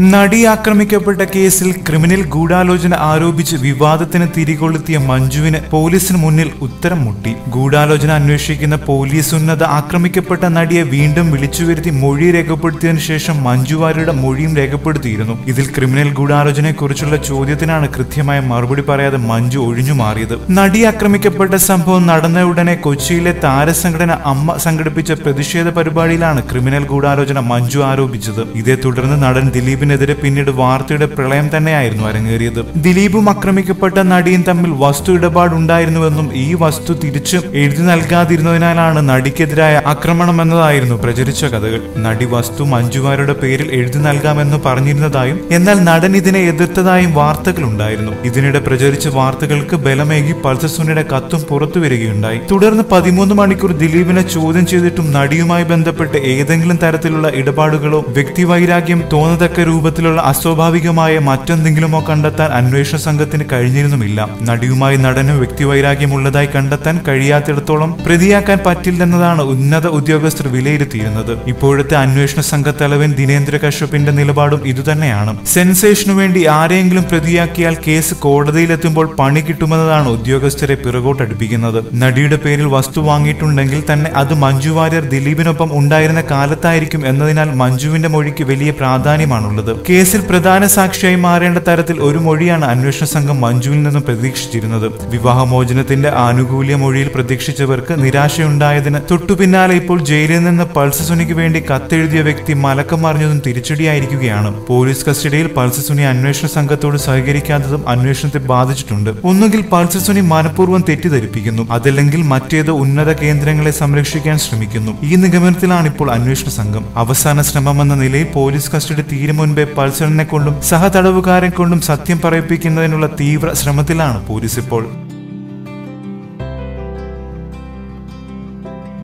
നടി ആക്രമിക്കപ്പെട്ട കേസിൽ ക്രിമിനൽ ഗൂഢാലോചന ആരോപിച്ച് വിവാദത്തിന് തിരികൊളുത്തിയ മഞ്ജുവിന് പോലീസിന് മുന്നിൽ ഉത്തരം മുട്ടി. ഗൂഢാലോചന അന്വേഷിക്കുന്ന പോലീസ് ഉന്നത ആക്രമിക്കപ്പെട്ട നടിയെ വീണ്ടും വിളിച്ചു വരുത്തി മൊഴി രേഖപ്പെടുത്തിയതിനു ശേഷം മഞ്ജുവാരിയുടെ മൊഴിയും രേഖപ്പെടുത്തിയിരുന്നു. ഇതിൽ ക്രിമിനൽ ഗൂഢാലോചനയെക്കുറിച്ചുള്ള ചോദ്യത്തിനാണ് കൃത്യമായ മറുപടി പറയാതെ മഞ്ജു ഒഴിഞ്ഞു മാറിയത്. നടി ആക്രമിക്കപ്പെട്ട സംഭവം നടന്ന ഉടനെ കൊച്ചിയിലെ താരസംഘടന അമ്മ സംഘടിപ്പിച്ച പ്രതിഷേധ പരിപാടിയിലാണ് ക്രിമിനൽ ഗൂഢാലോചന മഞ്ജു ആരോപിച്ചത്. ഇതേ തുടർന്ന് നടൻ ദിലീപിനെതിരെ പിന്നീട് വാർത്തയുടെ പ്രളയം തന്നെയായിരുന്നു അരങ്ങേറിയത്. ദിലീപും ആക്രമിക്കപ്പെട്ട നടിയും തമ്മിൽ വസ്തു ഇടപാടുണ്ടായിരുന്നുവെന്നും ഈ വസ്തു തിരിച്ചു എഴുതി നൽകാതിരുന്നതിനാലാണ് നടിക്കെതിരായ ആക്രമണം എന്നതായിരുന്നു പ്രചരിച്ച കഥകൾ. നടി വസ്തു മഞ്ജുമാരുടെ പേരിൽ എഴുതി നൽകാമെന്ന് പറഞ്ഞിരുന്നതായും എന്നാൽ നടൻ ഇതിനെ എതിർത്തതായും വാർത്തകളുണ്ടായിരുന്നു. ഇതിനിടെ പ്രചരിച്ച വാർത്തകൾക്ക് ബലമേകി പൾസസുനിയുടെ കത്തും പുറത്തു വരികയുണ്ടായി. തുടർന്ന് പതിമൂന്ന് മണിക്കൂർ ദിലീപിനെ ചോദ്യം ചെയ്തിട്ടും നടിയുമായി ബന്ധപ്പെട്ട് ഏതെങ്കിലും തരത്തിലുള്ള ഇടപാടുകളോ വ്യക്തിവൈരാഗ്യം തോന്നത്തക്ക രൂപത്തിലുള്ള അസ്വാഭാവികമായ മറ്റെന്തെങ്കിലുമോ കണ്ടെത്താൻ അന്വേഷണ സംഘത്തിന് കഴിഞ്ഞിരുന്നുമില്ല. നടിയുമായി നടന് വ്യക്തിവൈരാഗ്യമുള്ളതായി കണ്ടെത്താൻ കഴിയാത്തിടത്തോളം പ്രതിയാക്കാൻ പറ്റില്ലെന്നതാണ് ഉന്നത ഉദ്യോഗസ്ഥർ വിലയിരുത്തിയിരുന്നത്. ഇപ്പോഴത്തെ അന്വേഷണ സംഘത്തലവൻ തലവൻ ദിനേന്ദ്ര കശ്യപിന്റെ നിലപാടും ഇതുതന്നെയാണ്. സെൻസേഷനു വേണ്ടി ആരെയെങ്കിലും പ്രതിയാക്കിയാൽ കേസ് കോടതിയിലെത്തുമ്പോൾ പണി കിട്ടുമെന്നതാണ് ഉദ്യോഗസ്ഥരെ പിറകോട്ടടുപ്പിക്കുന്നത്. നടിയുടെ പേരിൽ വസ്തു വാങ്ങിയിട്ടുണ്ടെങ്കിൽ തന്നെ അത് മഞ്ജു വാര്യർ ദിലീപിനൊപ്പം ഉണ്ടായിരുന്ന കാലത്തായിരിക്കും എന്നതിനാൽ മഞ്ജുവിന്റെ മൊഴിക്ക് വലിയ പ്രാധാന്യമാണുള്ളത്. കേസിൽ പ്രധാന സാക്ഷിയായി മാറേണ്ട തരത്തിൽ ഒരു മൊഴിയാണ് അന്വേഷണ സംഘം മഞ്ജുവിൽ നിന്നും പ്രതീക്ഷിച്ചിരുന്നത്. വിവാഹമോചനത്തിന്റെ ആനുകൂല്യ മൊഴിയിൽ പ്രതീക്ഷിച്ചവർക്ക് നിരാശയുണ്ടായതിന് തൊട്ടു പിന്നാലെ ഇപ്പോൾ ജയിലിൽ നിന്ന് പൾസ് സുനിക്ക് വേണ്ടി കത്തെഴുതിയ വ്യക്തി മലക്കം മറിഞ്ഞതും തിരിച്ചടിയായിരിക്കുകയാണ്. പോലീസ് കസ്റ്റഡിയിൽ പൾസ് സുനി അന്വേഷണ സംഘത്തോട് സഹകരിക്കാത്തതും അന്വേഷണത്തെ ബാധിച്ചിട്ടുണ്ട്. ഒന്നുകിൽ പൾസ് സുനി മനഃപൂർവം തെറ്റിദ്ധരിപ്പിക്കുന്നു. അതല്ലെങ്കിൽ മറ്റേത് ഉന്നത കേന്ദ്രങ്ങളെ സംരക്ഷിക്കാൻ ശ്രമിക്കുന്നു. ഈ നിഗമനത്തിലാണ് ഇപ്പോൾ അന്വേഷണ സംഘം. അവസാന ശ്രമമെന്ന നിലയിൽ പോലീസ് കസ്റ്റഡി തീരും മുൻപേ പൾസറിനെ കൊണ്ടും സഹതടവുകാരെ കൊണ്ടും സത്യം പറയിപ്പിക്കുന്നതിനുള്ള തീവ്ര ശ്രമത്തിലാണ് പോലീസ് ഇപ്പോൾ.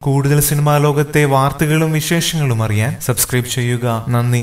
കൂടുതൽ സിനിമാ ലോകത്തെ വാർത്തകളും വിശേഷങ്ങളും അറിയാൻ സബ്സ്ക്രൈബ് ചെയ്യുക. നന്ദി.